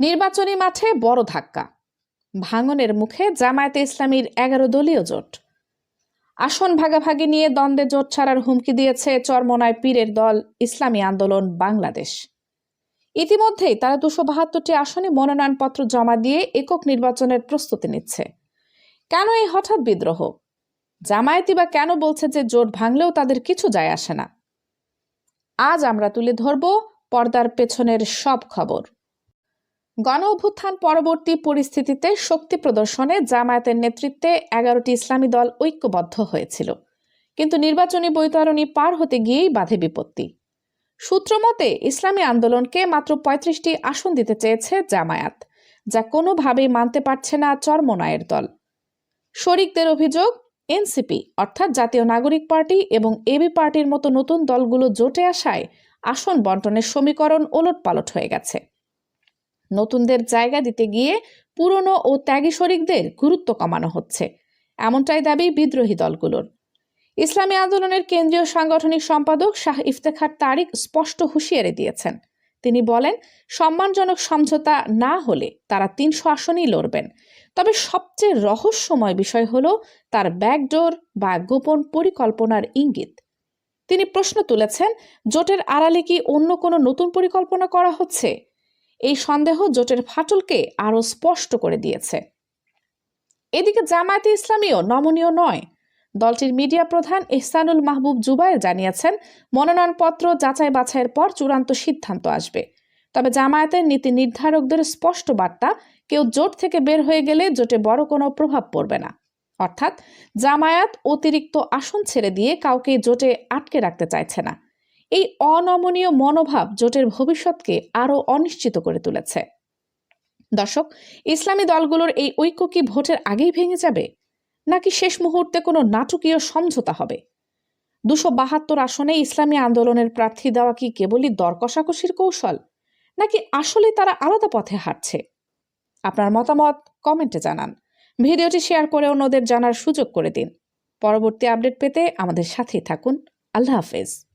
নির্বাচনী মাঠে বড় ধাক্কা। ভাঙনের মুখে জামায়াতে ইসলামীর এগারো দলীয় জোট। আসন ভাগাভাগি নিয়ে দ্বন্দ্বে জোট ছাড়ার হুমকি দিয়েছে চরমনায় পীরের দল ইসলামী আন্দোলন বাংলাদেশ। ইতিমধ্যেই তারা দুশো বাহাত্তরটি আসনে মনোনয়নপত্র জমা দিয়ে একক নির্বাচনের প্রস্তুতি নিচ্ছে। কেন এই হঠাৎ বিদ্রোহ? জামায়াতি বা কেন বলছে যে জোট ভাঙলেও তাদের কিছু যায় আসে না? আজ আমরা তুলে ধরব পর্দার পেছনের সব খবর। গণ অভ্যুত্থান পরবর্তী পরিস্থিতিতে শক্তি প্রদর্শনে জামায়াতের নেতৃত্বে এগারোটি ইসলামী দল ঐক্যবদ্ধ হয়েছিল। কিন্তু নির্বাচনী বৈতরণী পার হতে গিয়েই বাধে বিপত্তি। সূত্রমতে, ইসলামী আন্দোলনকে মাত্র পঁয়ত্রিশটি আসন দিতে চেয়েছে জামায়াত, যা কোনোভাবেই মানতে পারছে না চরমনায়ের দল। শরিকদের অভিযোগ, এনসিপি, অর্থাৎ জাতীয় নাগরিক পার্টি এবং এবি পার্টির মতো নতুন দলগুলো জোটে আসায় আসন বন্টনের সমীকরণ ওলটপালট হয়ে গেছে। নতুনদের জায়গা দিতে গিয়ে পুরনো ও ত্যাগী শরিকদের গুরুত্ব কমানো হচ্ছে। এমনটাই দাবি বিদ্রোহী দলগুলোর। ইসলামী আন্দোলনের কেন্দ্রীয় সাংগঠনিক সম্পাদক শাহ ইফতেখার তারিক স্পষ্ট হুঁশিয়ারি দিয়েছেন। তিনি বলেন, সম্মানজনক সমঝোতা না হলে তারা তিনশো আসনেই লড়বেন। তবে সবচেয়ে রহস্যময় বিষয় হল তার ব্যাকডোর বা গোপন পরিকল্পনার ইঙ্গিত। তিনি প্রশ্ন তুলেছেন, জোটের আড়ালে কি অন্য কোনো নতুন পরিকল্পনা করা হচ্ছে? এই সন্দেহ জোটের ফাটলকে আরও স্পষ্ট করে দিয়েছে। এদিকে জামায়াতে ইসলামীও নমনীয় নয়। দলটির মিডিয়া প্রধান ইহসানুল মাহবুব জুবায়ের জানিয়েছেন, মনোনয়নপত্র যাচাই বাছাইয়ের পর চূড়ান্ত সিদ্ধান্ত আসবে। তবে জামায়াতের নীতি নির্ধারকদের স্পষ্ট বার্তা, কেউ জোট থেকে বের হয়ে গেলে জোটে বড় কোনো প্রভাব পড়বে না। অর্থাৎ, জামায়াত অতিরিক্ত আসন ছেড়ে দিয়ে কাউকে জোটে আটকে রাখতে চাইছে না। এই অনমনীয় মনোভাব জোটের ভবিষ্যৎকে আরও অনিশ্চিত করে তুলেছে। দর্শক, ইসলামী দলগুলোর এই ঐক্য কি ভোটের আগেই ভেঙে যাবে? নাকি শেষ মুহূর্তে কোনো নাটকীয় সমঝোতা হবে? দুশো বাহাত্তর আসনে ইসলামী আন্দোলনের প্রার্থী দেওয়া কি কেবলই দর কষাকষির কৌশল? নাকি আসলে তারা আলাদা পথে হাঁটছে? আপনার মতামত কমেন্টে জানান। ভিডিওটি শেয়ার করে অন্যদের জানার সুযোগ করে দিন। পরবর্তী আপডেট পেতে আমাদের সাথেই থাকুন। আল্লাহ হাফেজ।